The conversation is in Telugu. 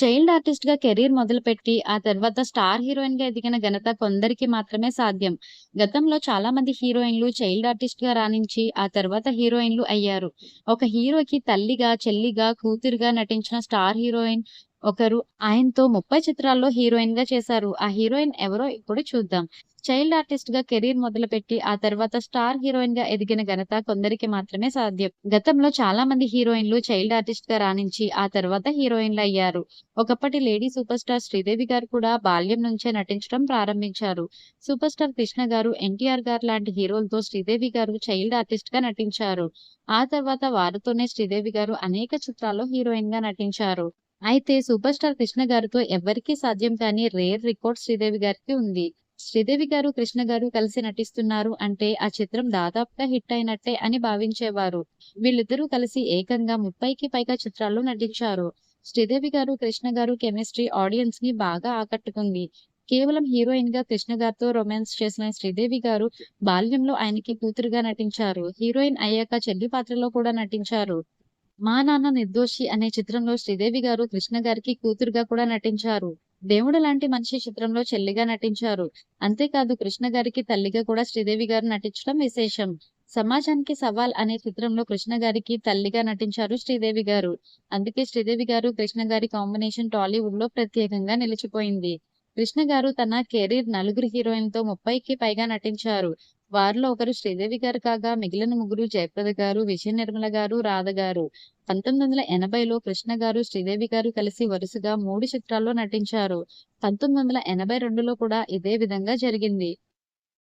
చైల్డ్ ఆర్టిస్ట్గా కెరీర్ మొదలుపెట్టి, ఆ తర్వాత స్టార్ హీరోయిన్గా ఎదిగిన ఘనత కొందరికి మాత్రమే సాధ్యం. గతంలో చాలా మంది హీరోయిన్‌లు చైల్డ్ ఆర్టిస్ట్గా రాణించి, ఆ తర్వాత హీరోయిన్‌లు అయ్యారు. ఒక హీరోకి తల్లిగా, చెల్లిగా, కూతురుగా నటించిన స్టార్ హీరోయిన్ ఒకరు. ఆయనతో 30 చిత్రాల్లో హీరోయిన్గా చేశారు. ఆ హీరోయిన్ ఎవరో ఇప్పుడు చూద్దాం. చైల్డ్ ఆర్టిస్ట్గా కెరీర్ మొదలుపెట్టి, ఆ తర్వాత స్టార్ హీరోయిన్గా ఎదిగిన ఘనత కొందరికి మాత్రమే సాధ్యం. గతంలో చాలా మంది హీరోయిన్‌లు చైల్డ్ ఆర్టిస్ట్గా రాణించి, ఆ తర్వాత హీరోయిన్‌లు అయ్యారు. ఒకప్పటి లేడీ సూపర్ స్టార్ శ్రీదేవి గారు కూడా బాల్యం నుంచే నటించడం ప్రారంభించారు. సూపర్ స్టార్ కృష్ణ గారు, ఎన్టీఆర్ గారు లాంటి హీరోలతో శ్రీదేవి గారు చైల్డ్ ఆర్టిస్ట్గా నటించారు. ఆ తర్వాత వారితోనే శ్రీదేవి గారు అనేక చిత్రాల్లో హీరోయిన్గా నటించారు. అయితే సూపర్ స్టార్ కృష్ణ గారితో ఎవరికీ సాధ్యం కాని రేర్ రికార్డ్ శ్రీదేవి గారికి ఉంది. శ్రీదేవి గారు, కృష్ణ గారు కలిసి నటిస్తున్నారు అంటే ఆ చిత్రం దాదాపుగా హిట్ అయినట్టే అని భావించేవారు. వీళ్ళిద్దరూ కలిసి ఏకంగా 30కి పైగా చిత్రాల్లో నటించారు. శ్రీదేవి గారు, కృష్ణ గారు కెమిస్ట్రీ ఆడియన్స్ని బాగా ఆకట్టుకుంది. కేవలం హీరోయిన్గా కృష్ణ గారితో రొమాన్స్ చేసిన శ్రీదేవి గారు బాల్యంలో ఆయనకి కూతురుగా నటించారు. హీరోయిన్ అయ్యాక చెల్లి పాత్రలో కూడా నటించారు. 'మా నాన్న నిర్దోషి' అనే చిత్రంలో శ్రీదేవి గారు కృష్ణ గారికి కూతురుగా కూడా నటించారు. 'దేవుడు లాంటి మనిషి' చిత్రంలో చెల్లిగా నటించారు. అంతేకాదు కృష్ణ గారికి తల్లిగా కూడా శ్రీదేవి గారు నటించడం విశేషం. 'సమాజానికి సవాల్' అనే చిత్రంలో కృష్ణ గారికి తల్లిగా నటించారు శ్రీదేవి గారు. అందుకే శ్రీదేవి గారు, కృష్ణ గారి కాంబినేషన్ టాలీవుడ్లో ప్రత్యేకంగా నిలిచిపోయింది. కృష్ణ గారు తన కెరీర్ నలుగురు హీరోయిన్తో ముప్పైకి పైగా నటించారు. వారిలో ఒకరు శ్రీదేవి గారు కాగా మిగిలిన ముగ్గురు జయప్రద గారు, విజయ నిర్మల గారు, రాధ గారు. 1980లో కృష్ణ గారు, శ్రీదేవి గారు కలిసి వరుసగా మూడు చిత్రాల్లో నటించారు. 1982లో కూడా ఇదే విధంగా జరిగింది.